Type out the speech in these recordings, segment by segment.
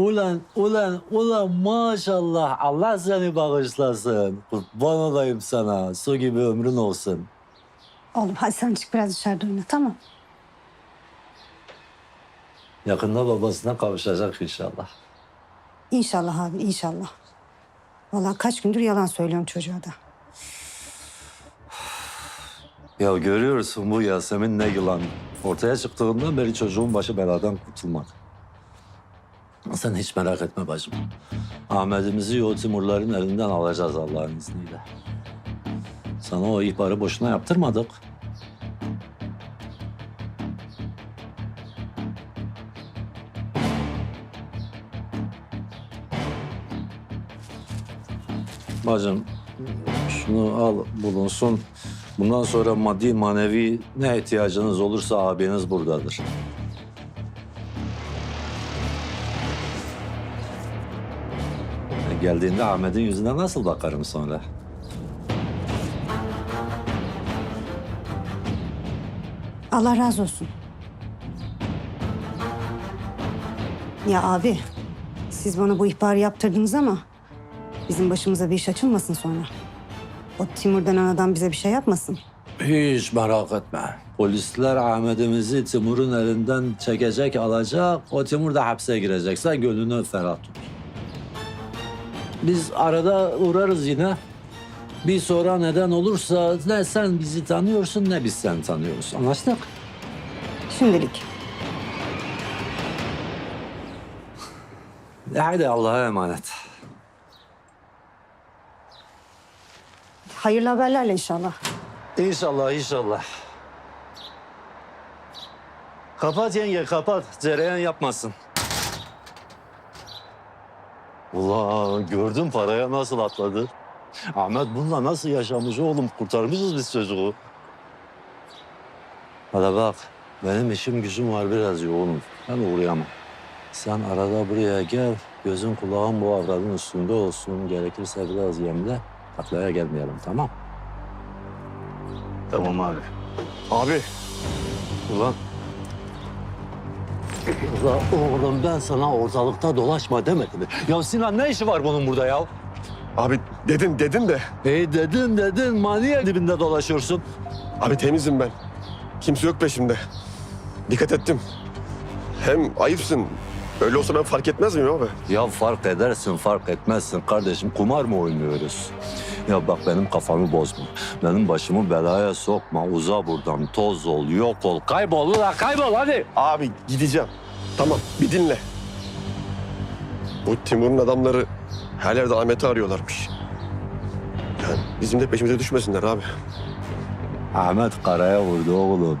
Ulan, ulan, ulan maşallah. Allah seni bağışlasın. Kurban olayım sana. Su gibi ömrün olsun. Oğlum hadi sen çık biraz dışarıda oyna tamam. Yakında babasına kavuşacak inşallah. İnşallah abi inşallah. Vallahi kaç gündür yalan söylüyorum çocuğa da. Ya görüyorsun bu Yasemin ne yılan. Ortaya çıktığından beri çocuğun başı beladan kurtulmak. Sen hiç merak etme bacım. Ahmet'imizi o Timurların elinden alacağız Allah'ın izniyle. Sana o ihbarı boşuna yaptırmadık. Bacım şunu al bulunsun. Bundan sonra maddi manevi ne ihtiyacınız olursa abiniz buradadır. Geldiğinde Ahmet'in yüzüne nasıl bakarım sonra? Allah razı olsun. Ya abi siz bana bu ihbarı yaptırdınız ama bizim başımıza bir iş açılmasın sonra. O Timur denen adam bize bir şey yapmasın. Hiç merak etme. Polisler Ahmet'imizi Timur'un elinden çekecek, alacak. O Timur da hapse girecek. Sen gönlünü ferah tut. Biz arada uğrarız yine. Bir sonra neden olursa ne sen bizi tanıyorsun ne biz seni tanıyoruz. Anlaştık? Şimdilik. Hadi Allah'a emanet. Hayırlı haberlerle inşallah. İnşallah, inşallah. Kapat yenge, kapat. Cereyan yapmasın. Ulan gördün paraya nasıl atladı. Ahmet bununla nasıl yaşamış oğlum? Kurtarmışız biz çocuğu. Hadi bak, benim işim gücüm var biraz yoğunum. Ben uğrayamam. Sen arada buraya gel, gözün kulağın bu avradın üstünde olsun. Gerekirse biraz yemle, taklaya gelmeyelim tamam? Tamam abi. Abi Ulan. Ulan oğlum ben sana ortalıkta dolaşma demedim mi? Ya Sinan ne işi var bunun burada ya? abi dedin dedin de Hey dedin dedin maniye dibinde dolaşıyorsun. abi temizim ben. Kimse yok peşimde. Dikkat ettim. Hem ayıpsın. Öyle olsa ben fark etmez miyim abi? Ya fark edersin fark etmezsin kardeşim kumar mı oynuyoruz? Ya bak benim kafamı bozma. Benim başımı belaya sokma. Uza buradan toz ol yok ol kaybol ulan kaybol hadi. Abi gideceğim. Tamam bir dinle. Bu Timur'un adamları her yerde Ahmet'i arıyorlarmış. Yani bizim de peşimize düşmesinler abi. Ahmet karaya vurdu oğlum.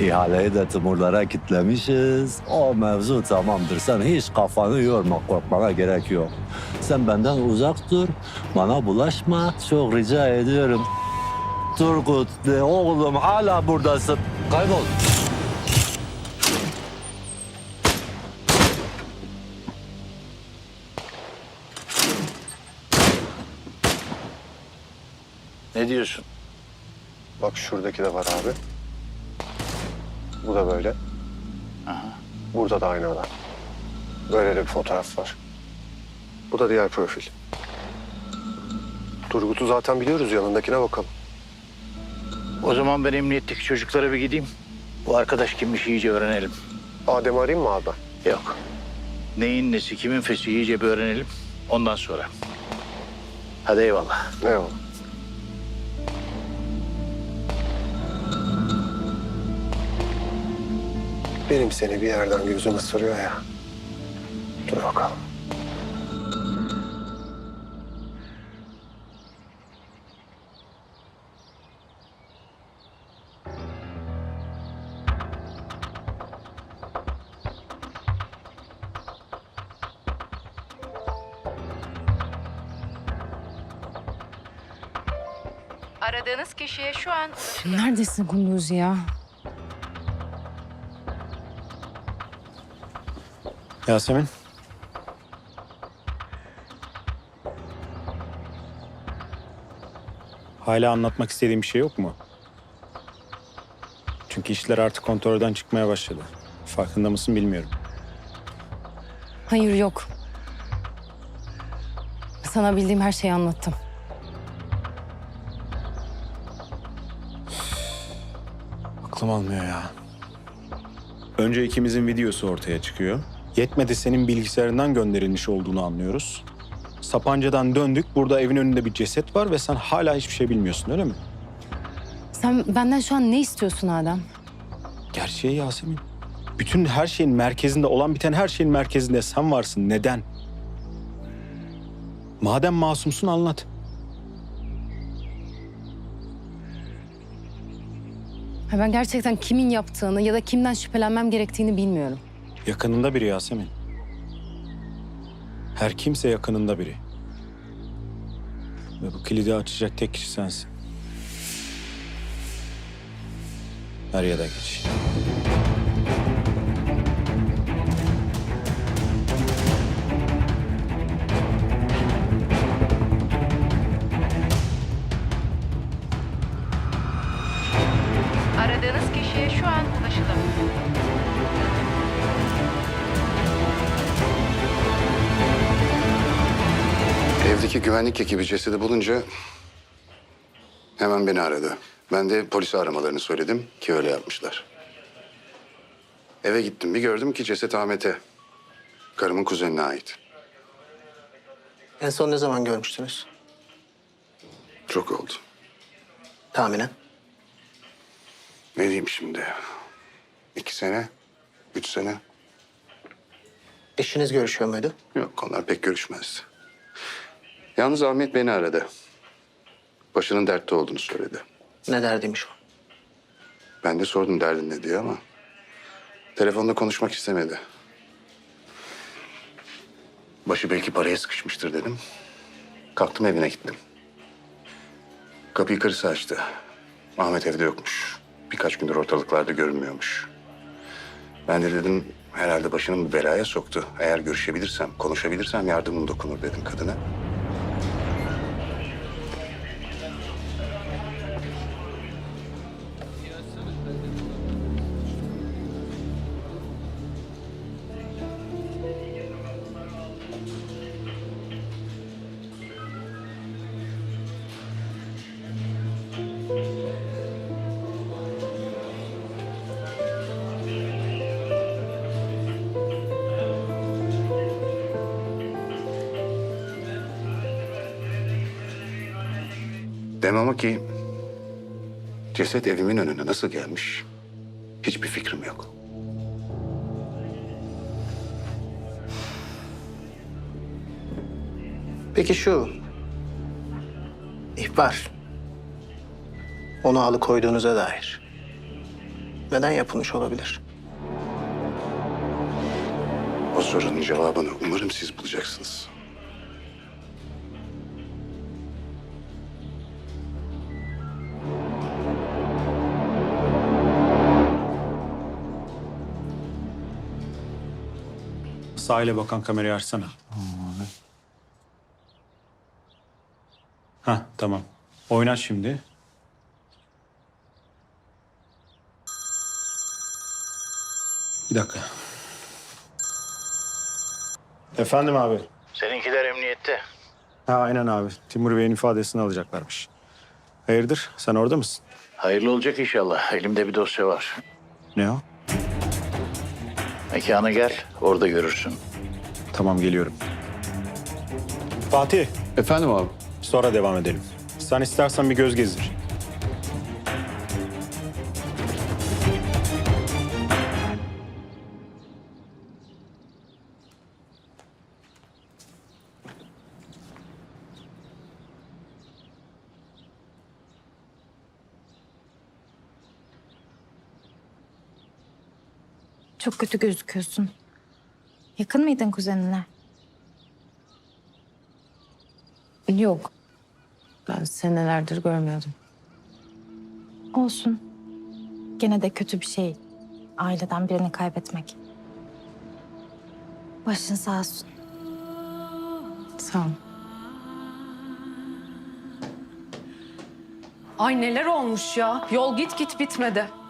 İhaleyi de Timurlara kitlemişiz. O mevzu tamamdır. Sen hiç kafanı yorma, korkmana gerek yok. Sen benden uzak dur, bana bulaşma. Çok rica ediyorum. Turgut de oğlum hala buradasın. Kaybol. Ne diyorsun? Bak şuradaki de var abi. Bu da böyle. Burada da aynı adam. Böyle de bir fotoğraf var. Bu da diğer profil. Turgut'u zaten biliyoruz yanındakine bakalım. O zaman ben emniyetteki çocuklara bir gideyim. Bu arkadaş kimmiş iyice öğrenelim. Adem arayayım mı abi? Yok. Neyin nesi, kimin fesi iyice bir öğrenelim. Ondan sonra. Hadi eyvallah. Eyvallah. Benim seni bir yerden gözüm ısırıyor ya. Dur bakalım. Aradığınız kişiye şu an. Neredesin Kunduz ya? Yasemin. Hala anlatmak istediğin bir şey yok mu? Çünkü işler artık kontrolden çıkmaya başladı. Farkında mısın bilmiyorum. Hayır yok. Sana bildiğim her şeyi anlattım. Aklım almıyor ya. Önce ikimizin videosu ortaya çıkıyor. Yetmedi senin bilgisayarından gönderilmiş olduğunu anlıyoruz. Sapanca'dan döndük. Burada evin önünde bir ceset var ve sen hala hiçbir şey bilmiyorsun öyle mi? Sen benden şu an ne istiyorsun Adem? Gerçeği Yasemin. Bütün her şeyin merkezinde, olan biten her şeyin merkezinde sen varsın. Neden? Madem masumsun anlat. Ha, Ben gerçekten kimin yaptığını ya da kimden şüphelenmem gerektiğini bilmiyorum. Yakınında biri Yasemin. Her kimse yakınında biri. Ve bu kilidi açacak tek kişi sensin. Er ya da geç. Aradığınız kişiye şu an ulaşılamıyor. Evdeki güvenlik ekibi cesedi bulunca hemen beni aradı. Ben de polisi aramalarını söyledim ki öyle yapmışlar. Eve gittim bir gördüm ki ceset Ahmet'e. Karımın kuzenine ait. En son ne zaman görmüştünüz? Çok oldu. Tahminen. Ne diyeyim şimdi? İki sene, üç sene. Eşiniz görüşüyor muydu? Yok onlar pek görüşmezdi. Yalnız Ahmet beni aradı. Başının dertte olduğunu söyledi. Ne derdiymiş o? Ben de sordum derdin ne diye ama... ...telefonda konuşmak istemedi. Başı belki paraya sıkışmıştır dedim. Kalktım evine gittim. Kapıyı karısı açtı. Ahmet evde yokmuş. Birkaç gündür ortalıklarda görünmüyormuş. Ben de dedim herhalde başını bir belaya soktu. Eğer görüşebilirsem, konuşabilirsem yardımım dokunur dedim kadına. Demem o ki ceset evimin önüne nasıl gelmiş hiçbir fikrim yok. Peki şu... ihbar. Onu alıkoyduğunuza dair. Neden yapılmış olabilir? O sorunun cevabını umarım siz bulacaksınız. Sahile bakan kamerayı açsana. Ha tamam. Oynat şimdi. Bir dakika. Efendim abi. Seninkiler emniyette. Ha aynen abi. Timur Bey'in ifadesini alacaklarmış. Hayırdır? Sen orada mısın? Hayırlı olacak inşallah. Elimde bir dosya var. Ne o? Mekana gel, orada görürsün. Tamam geliyorum. Fatih. Efendim abi? Sonra devam edelim. Sen istersen bir göz gezdir. Çok kötü gözüküyorsun. Yakın mıydın kuzenine? Yok. Ben senelerdir görmüyordum. Olsun. Gene de kötü bir şey. Aileden birini kaybetmek. Başın sağ olsun. Sağ ol. Ay neler olmuş ya. Yol git git bitmedi.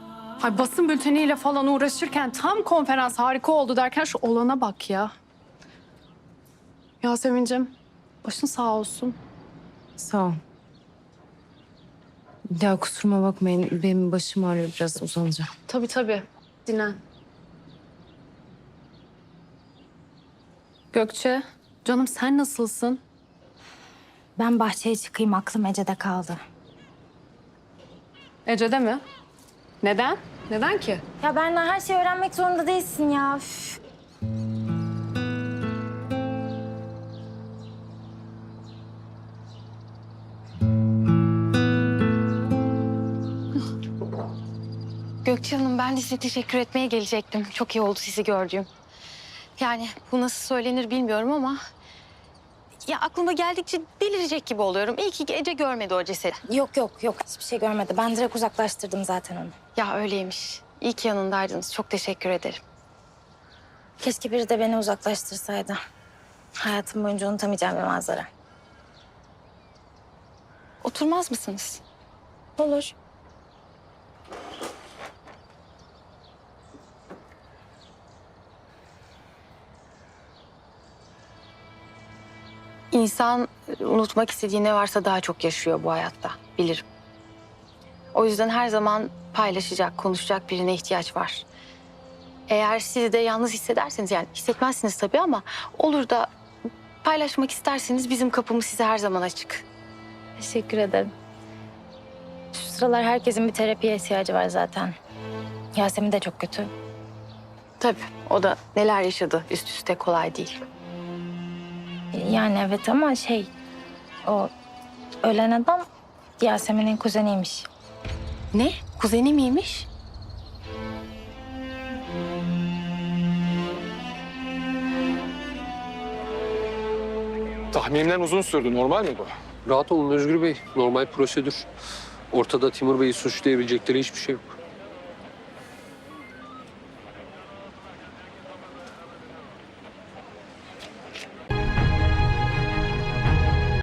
Ay basın bülteniyle falan uğraşırken tam konferans harika oldu derken şu olana bak ya. Yasemin'cim Başın sağ olsun. Sağ ol. Ya kusuruma bakmayın. Benim başım ağrıyor biraz uzanacağım. Tabii tabii. Dinlen. Gökçe, canım sen nasılsın? Ben bahçeye çıkayım aklım Ece'de kaldı. Ece'de mi? Neden? Neden ki? Ya Berna her şeyi öğrenmek zorunda değilsin ya. Üf. Gökçe Hanım ben de size teşekkür etmeye gelecektim. Çok iyi oldu sizi gördüğüm. Yani bu nasıl söylenir bilmiyorum ama... Ya aklıma geldikçe delirecek gibi oluyorum. İyi ki Ece görmedi o cesedi. Yok yok yok hiçbir şey görmedi. Ben direkt uzaklaştırdım zaten onu. Ya öyleymiş. İyi ki yanındaydınız. Çok teşekkür ederim. Keşke biri de beni uzaklaştırsaydı. Hayatım boyunca unutamayacağım bir manzara. Oturmaz mısınız? Olur. İnsan unutmak istediği ne varsa daha çok yaşıyor bu hayatta. Bilirim. O yüzden her zaman paylaşacak, konuşacak birine ihtiyaç var. Eğer siz de yalnız hissederseniz yani hissetmezsiniz tabii ama olur da paylaşmak isterseniz bizim kapımız size her zaman açık. Teşekkür ederim. Şu sıralar herkesin bir terapiye ihtiyacı var zaten. Yasemin de çok kötü. Tabii o da neler yaşadı üst üste kolay değil. Yani evet ama şey... O ölen adam Yasemin'in kuzeniymiş. Ne? Kuzeni miymiş? Tahminimden uzun sürdü. Normal mi bu? Rahat olun Özgür Bey. Normal prosedür. Ortada Timur Bey'i suçlayabilecekleri hiçbir şey yok.